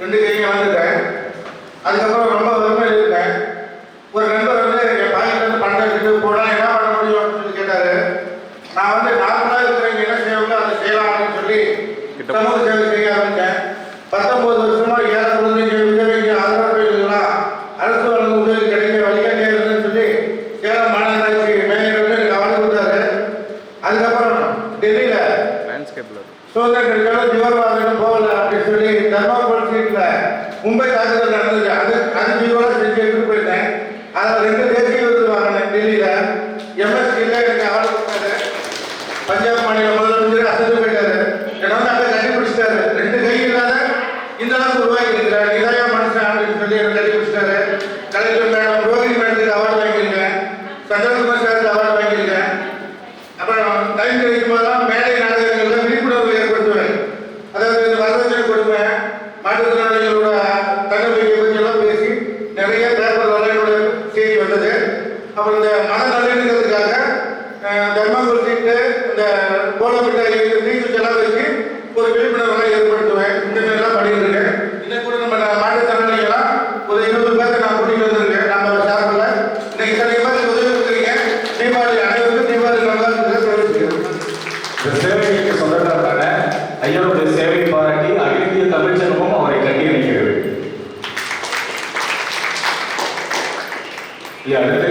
ரெண்டு கையும் வளர்ந்துட்டேன் அதுக்கப்புறம் ரொம்ப வறுமையில் இருக்கேன் ஒரு நண்பர் வந்து என் பாக்கெட்ல இருந்து பணம் எடுத்துட்டு போனா என்ன பண்ண முடியும் அப்படின்னு சொல்லி கேட்டாரு. நான் வந்து நார்மலாக இருக்கிறவங்க என்ன செய்வாங்களோ அதை செய்யலாம் அப்படின்னு சொல்லி சமூக சேவை செய்ய ஆரம்பித்தேன் பத்தொன்பது வருஷமா ஏழை குழந்தைங்க விதவைங்க ஆதரவுகளா அரசு வழங்கும் உதவி கிடைக்க வழிகாட்டியா சொல்லி சேலம் மாநகராட்சி மேயர் வந்து கொடுத்தாரு. அதுக்கப்புறம் டெல்லியில லேண்ட்ஸ்கேப்பில் சுதந்திர தீவிரவாதம் போகல அப்படின்னு சொல்லி தர்மாபுரம் சீட்ல மும்பை தாக்குதல் நடந்தது அது அது தீவிரம் செஞ்சு எடுத்துட்டு போயிருந்தேன். அதில் ரெண்டு தேசிய விருது வாங்கினேன் டெல்லியில எம்எஸ்சியில் எனக்கு ஆள் கொடுத்தாரு. பஞ்சாப் மாநில முதலமைச்சர் அசந்து போயிட்டாரு. என்ன வந்து அங்கே கட்டி ரெண்டு கை இல்லாத இந்த அளவுக்கு உருவாக்கி இருக்கிறார் இதாய மனுஷன் அப்படின்னு சொல்லி எனக்கு கண்டுபிடிச்சிட்டாரு கலைஞர் மேடம் ரோஹிணி மேடத்துக்கு அவார்டு வாங்கியிருக்கேன். சந்திரகுமார் சாருக்கு அவார்டு வாங்கியிருக்கேன். அப்புறம் டைம் கிடைக்கும் போதெல்லாம் மனநலனுங்கிறதுக்காக தர்மபுரத்திட்ட இந்த கோலமிட்ட நீச்சு செலவுக்கு ஒரு விழிப்புணர்வுலாம் ஏற்படுத்துவேன். இந்த மாதிரிலாம் பண்ணிட்டு இருக்கேன் இன்னும் கூட நம்ம மாற்றுத்திறனாளிகளாம் ஒரு இருபது பேர்த்த நான் கூட்டிகிட்டு வந்திருக்கேன். நம்ம சார்பில். இன்னைக்கு இத்தனை பேர் உதவி இருக்கிறீங்க தீபாவளி அனைவருக்கும் தீபாவளி நல்லா இந்த சேவைக்கு சொந்தக்காரரான ஐயனுடைய சேவை பாராட்டி அகில இந்திய தமிழ்ச்சங்கமும் அவரை கட்டி இணைக்கிறது அடுத்து